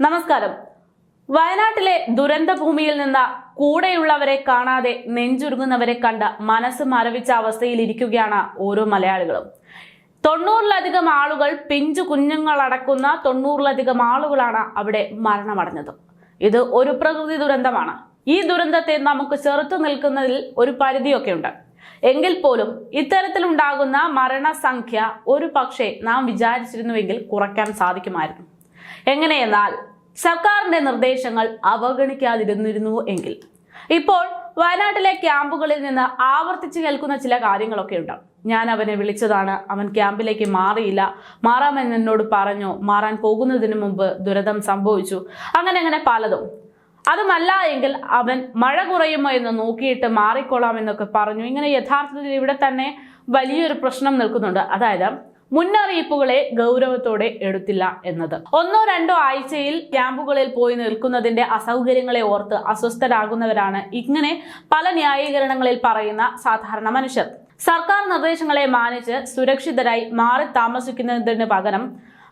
നമസ്കാരം. വയനാട്ടിലെ ദുരന്ത ഭൂമിയിൽ നിന്ന് കൂടെയുള്ളവരെ കാണാതെ നെഞ്ചുരുങ്ങുന്നവരെ കണ്ട് മനസ്സ് മരവിച്ച അവസ്ഥയിൽ ഇരിക്കുകയാണ് ഓരോ മലയാളികളും. തൊണ്ണൂറിലധികം ആളുകൾ പിഞ്ചു കുഞ്ഞുങ്ങളടക്കുന്ന തൊണ്ണൂറിലധികം ആളുകളാണ് അവിടെ മരണമടഞ്ഞത്. ഇത് ഒരു പ്രകൃതി ദുരന്തമാണ്. ഈ ദുരന്തത്തെ നമുക്ക് ചെറുത്തു നിൽക്കുന്നതിൽ ഒരു പരിധിയൊക്കെ ഉണ്ട് എങ്കിൽ പോലും ഇത്തരത്തിലുണ്ടാകുന്ന മരണസംഖ്യ ഒരു പക്ഷേ നാം വിചാരിച്ചിരുന്നുവെങ്കിൽ കുറയ്ക്കാൻ സാധിക്കുമായിരുന്നു. എങ്ങനെയെന്നാൽ സർക്കാരിന്റെ നിർദ്ദേശങ്ങൾ അവഗണിക്കാതിരുന്നിരുന്നു എങ്കിൽ. ഇപ്പോൾ വയനാട്ടിലെ ക്യാമ്പുകളിൽ നിന്ന് ആവർത്തിച്ച് കേൾക്കുന്ന ചില കാര്യങ്ങളൊക്കെ ഉണ്ട്. ഞാൻ അവനെ വിളിച്ചതാണ്. അവൻ ക്യാമ്പിലേക്ക് മാറിയില്ല. മാറാമെന്ന് എന്നോട് പറഞ്ഞു മാറാൻ പോകുന്നതിന് മുമ്പ് ദുരിതം സംഭവിച്ചു. അങ്ങനെ അങ്ങനെ പലതും. അതുമല്ല എങ്കിൽ അവൻ മഴ കുറയുമോ എന്ന് നോക്കിയിട്ട് മാറിക്കൊള്ളാം എന്നൊക്കെ പറഞ്ഞു. ഇങ്ങനെ യഥാർത്ഥത്തിൽ ഇവിടെ തന്നെ വലിയൊരു പ്രശ്നം നിൽക്കുന്നുണ്ട്. അതായത് മുന്നറിയിപ്പുകളെ ഗൗരവത്തോടെ എടുത്തില്ല എന്നത്. ഒന്നോ രണ്ടോ ആഴ്ചയിൽ ക്യാമ്പുകളിൽ പോയി നിൽക്കുന്നതിന്റെ അസൗകര്യങ്ങളെ ഓർത്ത് അസ്വസ്ഥരാകുന്നവരാണ് ഇങ്ങനെ പല ന്യായീകരണങ്ങളിൽ പറയുന്ന സാധാരണ മനുഷ്യർ. സർക്കാർ നിർദ്ദേശങ്ങളെ മാനിച്ച് സുരക്ഷിതരായി മാറി താമസിക്കുന്നതിന് പകരം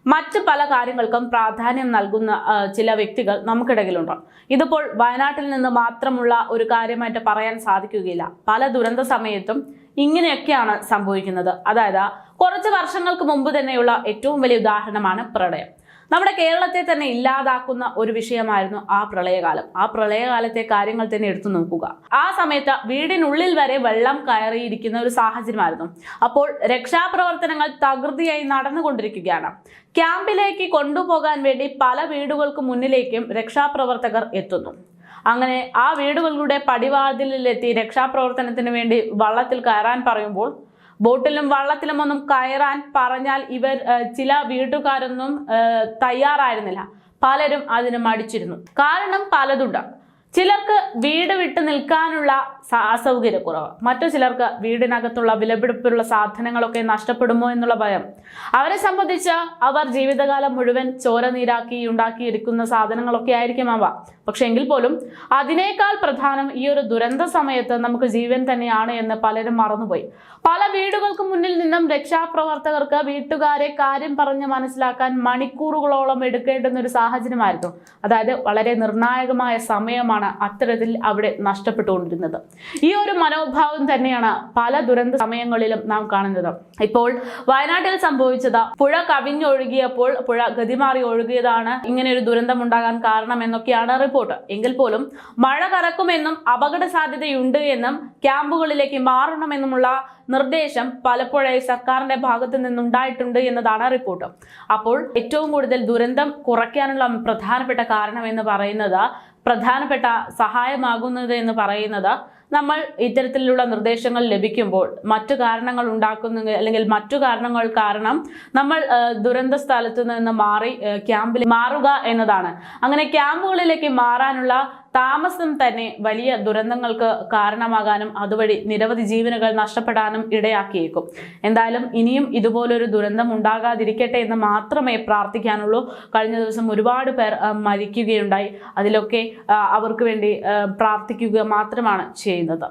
മറ്റ് പല കാര്യങ്ങൾക്കും പ്രാധാന്യം നൽകുന്ന ചില വ്യക്തികൾ നമുക്കിടയിലുണ്ട്. ഇതിപ്പോൾ വയനാട്ടിൽ നിന്ന് മാത്രമുള്ള ഒരു കാര്യമായിട്ട് പറയാൻ സാധിക്കുകയില്ല. പല ദുരന്ത സമയത്തും ഇങ്ങനെയൊക്കെയാണ് സംഭവിക്കുന്നത്. അതായത് കുറച്ച് വർഷങ്ങൾക്ക് മുമ്പ് തന്നെയുള്ള ഏറ്റവും വലിയ ഉദാഹരണമാണ് പ്രളയം. നമ്മുടെ കേരളത്തെ തന്നെ ഇല്ലാതാക്കുന്ന ഒരു വിഷയമായിരുന്നു ആ പ്രളയകാലം. ആ പ്രളയകാലത്തെ കാര്യങ്ങൾ തന്നെ എടുത്തു നോക്കുക. ആ സമയത്ത് വീടിനുള്ളിൽ വരെ വെള്ളം കയറിയിരിക്കുന്ന ഒരു സാഹചര്യമായിരുന്നു. അപ്പോൾ രക്ഷാപ്രവർത്തനങ്ങൾ തകൃതിയായി നടന്നുകൊണ്ടിരിക്കുകയാണ്. ക്യാമ്പിലേക്ക് കൊണ്ടുപോകാൻ വേണ്ടി പല വീടുകൾക്ക് മുന്നിലേക്കും രക്ഷാപ്രവർത്തകർ എത്തുന്നു. അങ്ങനെ ആ വീടുകളുടെ പടിവാതിലിലെത്തി രക്ഷാപ്രവർത്തനത്തിന് വേണ്ടി വള്ളത്തിൽ കയറാൻ പറയുമ്പോൾ ബോട്ടിലും വള്ളത്തിലും ഒന്നും കയറാൻ പറഞ്ഞാൽ ഇവർ ചില വീട്ടുകാരൊന്നും തയ്യാറായിരുന്നില്ല. പലരും അതിന് മടിച്ചിരുന്നു. കാരണം പലതുണ്ട്. ചിലർക്ക് വീട് വിട്ട് നിൽക്കാനുള്ള അസൗകര്യക്കുറവ്. മറ്റു ചിലർക്ക് വീടിനകത്തുള്ള വിലപിടിപ്പുള്ള സാധനങ്ങളൊക്കെ നഷ്ടപ്പെടുമോ എന്നുള്ള ഭയം. അവരെ സംബന്ധിച്ച് അവർ ജീവിതകാലം മുഴുവൻ ചോര നീരാക്കി ഉണ്ടാക്കിയിരിക്കുന്ന സാധനങ്ങളൊക്കെ ആയിരിക്കും അവ. പക്ഷെ എങ്കിൽ പോലും അതിനേക്കാൾ പ്രധാനം ഈ ഒരു ദുരന്ത സമയത്ത് നമുക്ക് ജീവൻ തന്നെയാണ് എന്ന് പലരും മറന്നുപോയി. പല വീടുകൾക്ക് മുന്നിൽ നിന്നും രക്ഷാപ്രവർത്തകർക്ക് വീട്ടുകാരെ കാര്യം പറഞ്ഞ് മനസ്സിലാക്കാൻ മണിക്കൂറുകളോളം എടുക്കേണ്ടുന്ന ഒരു സാഹചര്യമായിരുന്നു. അതായത് വളരെ നിർണായകമായ സമയമാണ് അത്തരത്തിൽ അവിടെ നഷ്ടപ്പെട്ടുകൊണ്ടിരുന്നത്. ഈ ഒരു മനോഭാവം തന്നെയാണ് പല ദുരന്ത സമയങ്ങളിലും നാം കാണുന്നത്. ഇപ്പോൾ വയനാട്ടിൽ സംഭവിച്ചത് പുഴ കവിഞ്ഞൊഴുകിയപ്പോൾ പുഴ ഗതിമാറി ഒഴുകിയതാണ് ഇങ്ങനെ ഒരു ദുരന്തം ഉണ്ടാകാൻ കാരണം എന്നൊക്കെയാണ് റിപ്പോർട്ട്. എങ്കിൽ പോലും മഴ കറക്കുമെന്നും അപകട സാധ്യതയുണ്ട് എന്നും ക്യാമ്പുകളിലേക്ക് മാറണമെന്നുമുള്ള നിർദ്ദേശം പലപ്പോഴായി സർക്കാരിന്റെ ഭാഗത്ത് നിന്നുണ്ടായിട്ടുണ്ട് എന്നതാണ് റിപ്പോർട്ട്. അപ്പോൾ ഏറ്റവും കൂടുതൽ ദുരന്തം കുറയ്ക്കാനുള്ള പ്രധാനപ്പെട്ട കാരണം എന്ന് പറയുന്നത് പ്രധാനപ്പെട്ട സഹായമാകുന്നത് എന്ന് പറയുന്നത് നമ്മൾ ഇത്തരത്തിലുള്ള നിർദ്ദേശങ്ങൾ ലഭിക്കുമ്പോൾ മറ്റു കാരണങ്ങൾ ഉണ്ടാക്കുന്ന അല്ലെങ്കിൽ മറ്റു കാരണങ്ങൾ കാരണം നമ്മൾ ദുരന്ത സ്ഥലത്ത് നിന്ന് മാറി ക്യാമ്പിൽ മാറുക എന്നതാണ്. അങ്ങനെ ക്യാമ്പുകളിലേക്ക് മാറാനുള്ള താമസം തന്നെ വലിയ ദുരന്തങ്ങൾക്ക് കാരണമാകാനും അതുവഴി നിരവധി ജീവനുകൾ നഷ്ടപ്പെടാനും ഇടയാക്കിയേക്കും. എന്തായാലും ഇനിയും ഇതുപോലൊരു ദുരന്തം ഉണ്ടാകാതിരിക്കട്ടെ എന്ന് മാത്രമേ പ്രാർത്ഥിക്കാനുള്ളൂ. കഴിഞ്ഞ ദിവസം ഒരുപാട് പേർ മരിക്കുകയുണ്ടായി. അതിലൊക്കെ അവർക്ക് വേണ്ടി പ്രാർത്ഥിക്കുക മാത്രമാണ് ചെയ്യുന്നത്.